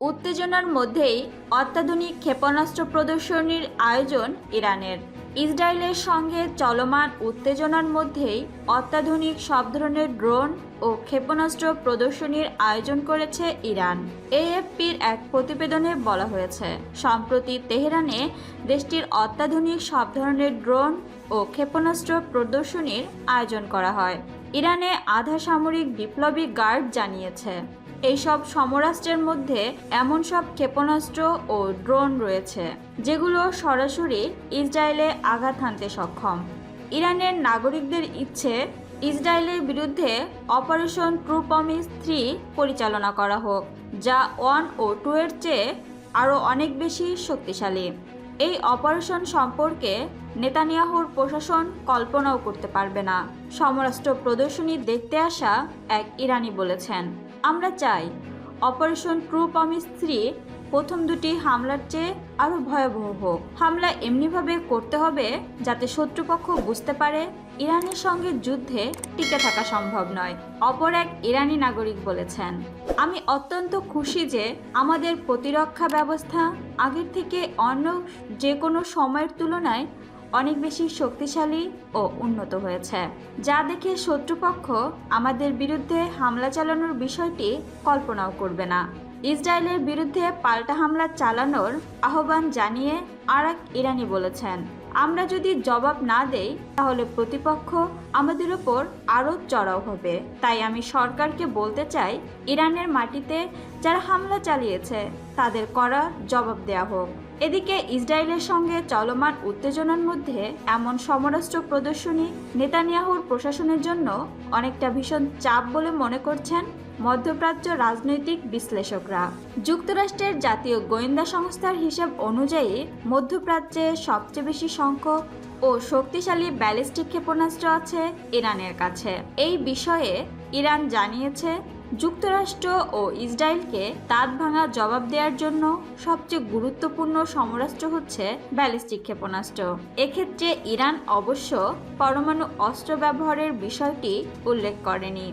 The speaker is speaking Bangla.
উত্তেজনার মধ্যেই অত্যাধুনিক ক্ষেপণাস্ত্র প্রদর্শনীর আয়োজন ইরানের। ইসরায়েলের সঙ্গে চলমান উত্তেজনার মধ্যেই অত্যাধুনিক সব ধরনের ড্রোন ও ক্ষেপণাস্ত্র প্রদর্শনীর আয়োজন করেছে ইরান। এএফপির এক প্রতিবেদনে বলা হয়েছে, সম্প্রতি তেহরানে দেশটির অত্যাধুনিক সব ধরনের ড্রোন ও ক্ষেপণাস্ত্র প্রদর্শনীর আয়োজন করা হয়। ইরানে আধা সামরিক বিপ্লবী গার্ড জানিয়েছে। এইসব সমরাষ্ট্রের মধ্যে এমন সব ক্ষেপণাস্ত্র ও ড্রোন রয়েছে, যেগুলো সরাসরি ইসরায়েলে আঘাত হানতে সক্ষম। ইরানের নাগরিকদের ইচ্ছে, ইসরায়েলের বিরুদ্ধে অপারেশন ট্রু প্রমিস থ্রি পরিচালনা করা হোক, যা ওয়ান ও টু এর চেয়ে আরও অনেক বেশি শক্তিশালী। এই অপারেশন সম্পর্কে নেতানিয়াহুর প্রশাসন কল্পনাও করতে পারবে না। সমরাষ্ট্র প্রদর্শনী দেখতে আসা এক ইরানি বলেছেন, আমরা চাই অপারেশন ট্রু প্রমিস থ্রি প্রথম দুটি হামলার চেয়ে আরও ভয়াবহ হোক। হামলা এমনিভাবে করতে হবে যাতে শত্রুপক্ষ বুঝতে পারে ইরানের সঙ্গে যুদ্ধে টিকে থাকা সম্ভব নয়, অপর এক ইরানি নাগরিক বলেছেন। আমি অত্যন্ত খুশি যে আমাদের প্রতিরক্ষা ব্যবস্থা আগের থেকে অন্য যে কোনো সময়ের তুলনায় অনেক বেশি শক্তিশালী ও উন্নত হয়েছে, যা দেখে শত্রুপক্ষ আমাদের বিরুদ্ধে হামলা চালানোর বিষয়টি কল্পনাও করবে না। ইসরায়েলের বিরুদ্ধে পাল্টা হামলা চালানোর আহ্বান জানিয়ে আর এক ইরানি বলেছেন আমরা যদি জবাব না দেই, তাহলে প্রতিপক্ষ আমাদের ওপর আরও চড়াও হবে। তাই আমি সরকারকে বলতে চাই, ইরানের মাটিতে যারা হামলা চালিয়েছে, তাদের করা জবাব দেয়া হোক। এদিকে ইসরায়েলের সঙ্গে চলমান উত্তেজনার মধ্যে এমন সমরাষ্ট্র প্রদর্শনী নেতানিয়াহুর প্রশাসনের জন্য অনেকটা ভীষণ চাপ বলে মনে করছেন মধ্যপ্রাচ্য রাজনৈতিক বিশ্লেষকরা। যুক্তরাষ্ট্রের জাতীয় গোয়েন্দা সংস্থার হিসেব অনুযায়ী মধ্যপ্রাচ্যে সবচেয়ে বেশি সংখ্যক ও শক্তিশালী ব্যালিস্টিক ক্ষেপণাস্ত্র আছে ইরানের কাছে। এই বিষয়ে ইরান জানিয়েছে, যুক্তরাষ্ট্র ও ইসরায়েলকে দাঁত ভাঙা জবাব দেওয়ার জন্য সবচেয়ে গুরুত্বপূর্ণ সমরাস্ত্র হচ্ছে ব্যালিস্টিক ক্ষেপণাস্ত্র। এক্ষেত্রে ইরান অবশ্য পরমাণু অস্ত্র ব্যবহারের বিষয়টি উল্লেখ করেনি।